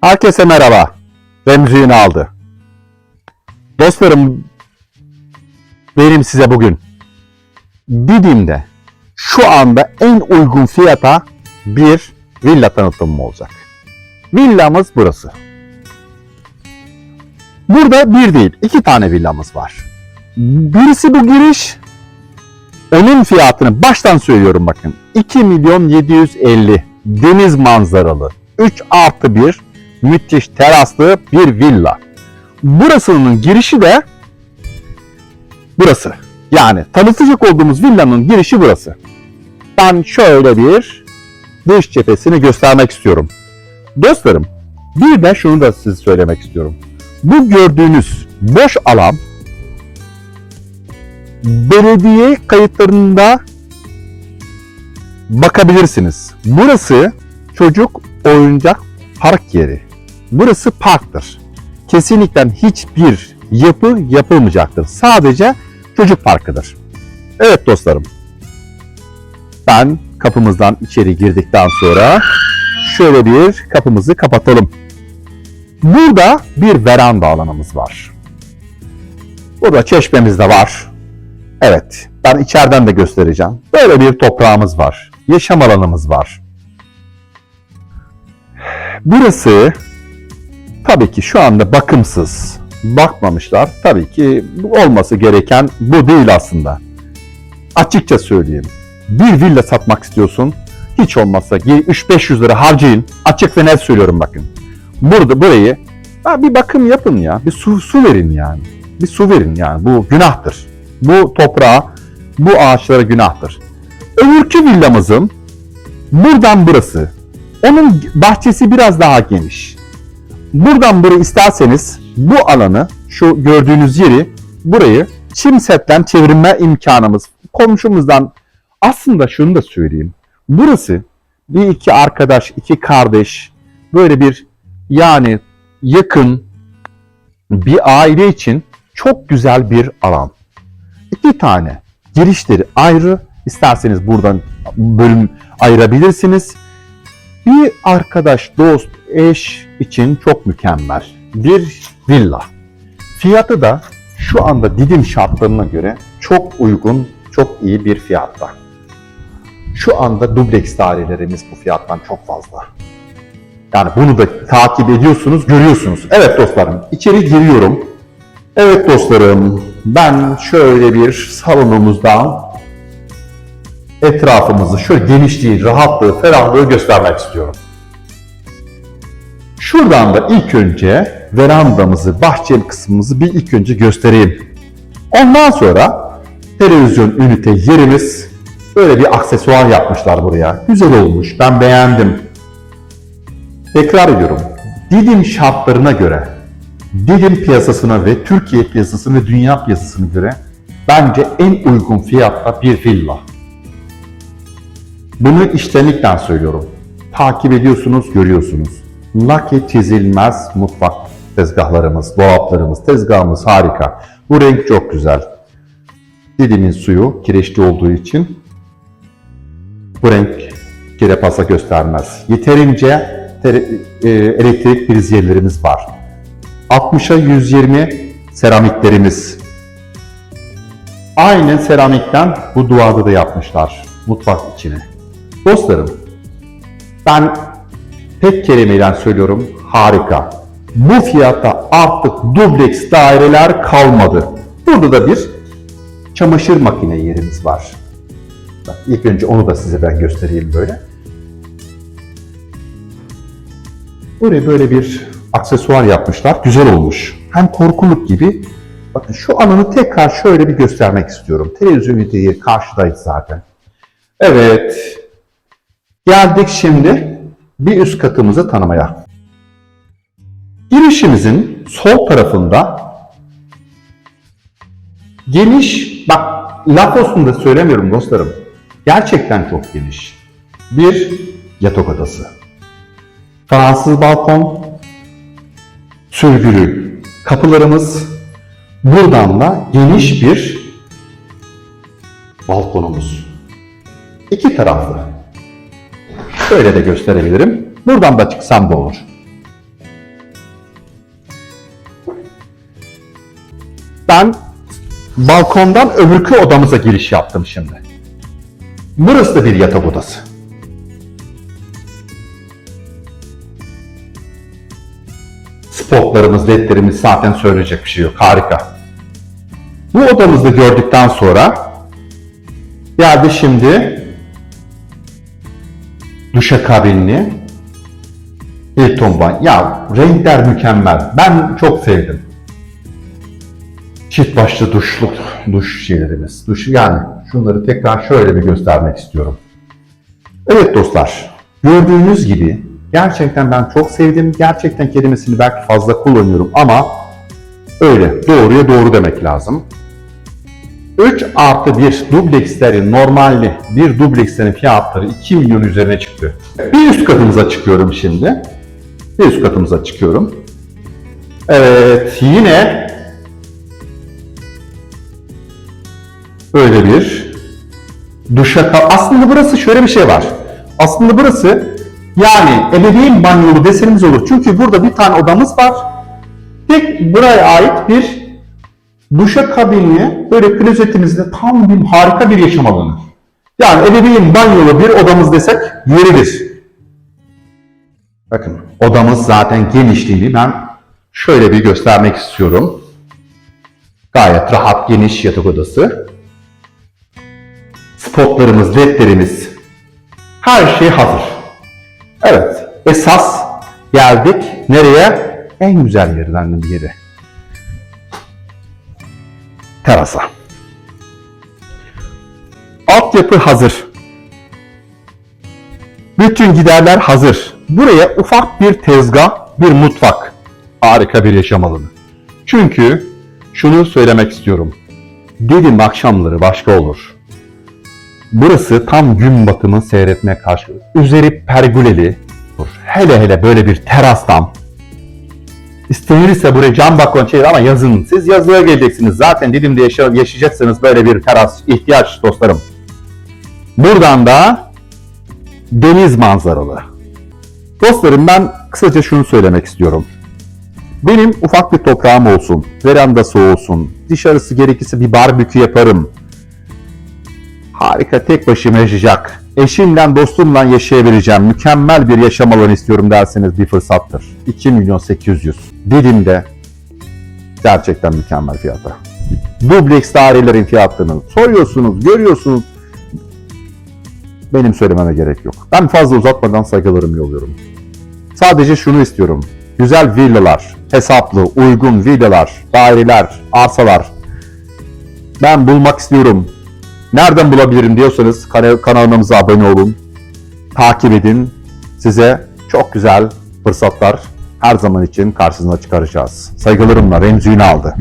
Herkese merhaba. Remzi'ni aldı. Dostlarım, benim size bugün Didim'de şu anda en uygun fiyata bir villa tanıtımım olacak. Villamız burası. Burada bir değil, iki tane villamız var. Birisi bu giriş, onun fiyatını baştan söylüyorum bakın. 2 milyon 750 deniz manzaralı 3 artı 1 müthiş teraslı bir villa. Burasının girişi de burası. Yani tanıtacak olduğumuz villanın girişi burası. Ben şöyle bir dış cephesini göstermek istiyorum. Dostlarım bir de şunu da size söylemek istiyorum. Bu gördüğünüz boş alan belediye kayıtlarında bakabilirsiniz. Burası çocuk oyuncak park yeri. Burası parktır. Kesinlikle hiçbir yapı yapılmayacaktır. Sadece çocuk parkıdır. Evet dostlarım. Ben kapımızdan içeri girdikten sonra şöyle bir kapımızı kapatalım. Burada bir veranda alanımız var. Burada çeşmemiz de var. Evet, ben içeriden de göstereceğim. Böyle bir toprağımız var. Yaşam alanımız var. Burası tabii ki şu anda bakımsız. Bakmamışlar. Tabii ki olması gereken bu değil aslında. Açıkça söyleyeyim. Bir villa satmak istiyorsun. Hiç olmazsa 3-500 lira harcayın. Açık ve net söylüyorum bakın. Burada burayı bir bakım yapın ya. Bir su, su verin yani. Bir su verin yani. Bu günahtır. Bu toprağa, bu ağaçlara günahtır. Öbürkü villamızın buradan burası. Onun bahçesi biraz daha geniş. Buradan burayı isterseniz bu alanı, şu gördüğünüz yeri, burayı çim setten çevirme imkanımız komşumuzdan aslında şunu da söyleyeyim. Burası bir iki arkadaş, iki kardeş böyle bir yani yakın bir aile için çok güzel bir alan. İki tane girişleri ayrı. İsterseniz buradan bölüm ayırabilirsiniz. Bir arkadaş, dost, eş için çok mükemmel bir villa. Fiyatı da şu anda Didim şartlarına göre çok uygun, çok iyi bir fiyatta. Şu anda dubleks dairelerimiz bu fiyattan çok fazla. Yani bunu da takip ediyorsunuz, görüyorsunuz. Evet dostlarım, içeri giriyorum. Evet dostlarım, ben şöyle bir salonumuzdan etrafımızı, şöyle genişliği, rahatlığı, ferahlığı göstermek istiyorum. Şuradan da ilk önce verandamızı, bahçeli kısmımızı bir ilk önce göstereyim. Ondan sonra televizyon ünite yerimiz böyle bir aksesuar yapmışlar buraya. Güzel olmuş, ben beğendim. Tekrar ediyorum. Didim şartlarına göre, Didim piyasasına ve Türkiye piyasasına ve dünya piyasasına göre bence en uygun fiyatta bir villa. Bunu içtenlikten söylüyorum. Takip ediyorsunuz, görüyorsunuz. Lake çizilmez mutfak tezgahlarımız, dolaplarımız, tezgahımız harika. Bu renk çok güzel. Didimin suyu kireçli olduğu için bu renk kirepasa göstermez. Yeterince e, elektrik prizyerlerimiz var. 60'a 120 seramiklerimiz. Aynı seramikten bu duvarda da yapmışlar mutfak içine. Dostlarım, ben tek kelimeyle söylüyorum harika. Bu fiyatta artık dubleks daireler kalmadı. Burada da bir çamaşır makine yerimiz var. Bak, ilk önce onu da size ben göstereyim böyle. Buraya böyle bir aksesuar yapmışlar. Güzel olmuş. Hem korkuluk gibi. Bakın şu alanı tekrar şöyle bir göstermek istiyorum. Televizyon üniteyi karşıdaydı zaten. Evet. Geldik şimdi bir üst katımızı tanımaya. Girişimizin sol tarafında geniş, bak laf olsun da söylemiyorum dostlarım. Gerçekten çok geniş. Bir yatak odası. Fransız balkon, sürgülü kapılarımız, buradan da geniş bir balkonumuz. İki taraflı. Şöyle de gösterebilirim. Buradan da çıksam da olur. Ben balkondan öbürkü odamıza giriş yaptım şimdi. Burası da bir yatak odası. Spotlarımız, ledlerimiz zaten söyleyecek bir şey yok. Harika. Bu odamızda gördükten sonra geldi şimdi duşakabinli Hilton Bank. Ya renkler mükemmel. Ben çok sevdim. Çift başlı duşluk duş şeylerimiz. Duş yani şunları tekrar şöyle bir göstermek istiyorum. Evet dostlar, gördüğünüz gibi gerçekten ben çok sevdim. Gerçekten kelimesini belki fazla kullanıyorum ama öyle doğruya doğru demek lazım. 3 artı 1 dublekslerin normalde bir dublekslerin fiyatları 2 milyon üzerine çıktı. Bir üst katımıza çıkıyorum şimdi. Bir üst katımıza çıkıyorum. Evet yine böyle bir duşaka aslında burası şöyle bir şey var. Aslında burası yani ebeveyn banyolu desenimiz olur. Çünkü burada bir tane odamız var. Tek buraya ait bir duşakabinli böyle klozetimizde tam bir harika bir yaşam alanı. Yani ebeveyn banyolu bir odamız desek yeridir. Bakın odamız zaten genişliğini ben şöyle bir göstermek istiyorum. Gayet rahat geniş yatak odası. Spotlarımız, ledlerimiz her şey hazır. Evet esas geldik nereye? En güzel yerden bir yere. Terasa. Altyapı hazır. Bütün giderler hazır. Buraya ufak bir tezgah, bir mutfak. Harika bir yaşam alanı. Çünkü şunu söylemek istiyorum. Dedim akşamları başka olur. Burası tam gün batımı seyretmeye karşı. Üzeri pergüleli. Hele hele böyle bir terastan. İstenirse buraya cam balkon çevir ama yazın. Siz yazlığa geleceksiniz. Zaten Didim'de yaşa- yaşayacaksınız böyle bir teras. ihtiyaç dostlarım. Buradan da deniz manzaralı. Dostlarım ben kısaca şunu söylemek istiyorum. Benim ufak bir toprağım olsun, verandası olsun, dışarısı gerekirse bir barbekü yaparım. Harika tek başıma yaşayacak, eşimle dostumla yaşayabileceğim mükemmel bir yaşam alanı istiyorum derseniz bir fırsattır. 2 milyon 800. Didim'de gerçekten mükemmel fiyata. Dubleks dairelerin fiyatlarını soruyorsunuz, görüyorsunuz. Benim söylememe gerek yok. Ben fazla uzatmadan saygılarımı yolluyorum. Sadece şunu istiyorum. Güzel villalar, hesaplı, uygun villalar, daireler, arsalar. Ben bulmak istiyorum. Nereden bulabilirim diyorsanız kana- kanalımıza abone olun. Takip edin. Size çok güzel fırsatlar her zaman için karşınıza çıkaracağız. Saygılarımla Remzi Ünal'dı.